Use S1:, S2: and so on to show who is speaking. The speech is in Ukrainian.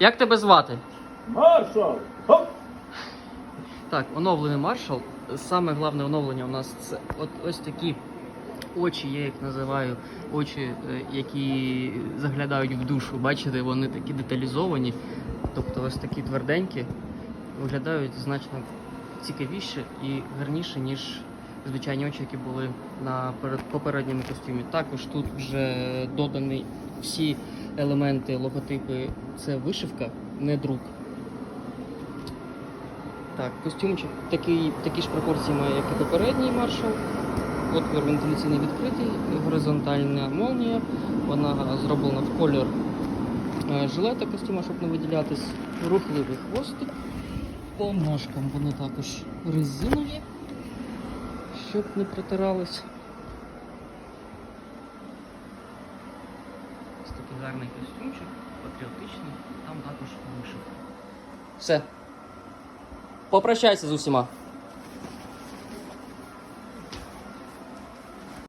S1: Як тебе звати?
S2: Маршал! Хоп!
S1: Так, оновлений маршал. Саме головне оновлення у нас це от ось такі очі, я їх називаю очі, е, які заглядають в душу. Бачите, вони такі деталізовані, тобто ось такі тверденькі, виглядають значно цікавіше і гарніше, ніж звичайні очі, які були на попередньому костюмі. Також тут вже додані всі елементи, логотипи. Це вишивка, не друк. Так, костюмчик такий, такі ж пропорції має, як і попередній маршал. Отвір вентиляційний відкритий, горизонтальна молнія. Вона зроблена в колір е, жилета костюма, щоб не виділятись. Рухливий хвостик. По ножкам вони також резинові, щоб не протирались. Ось такий гарний костюмчик, патріотичний, там також вишивка. Все. Попрощайся з усіма.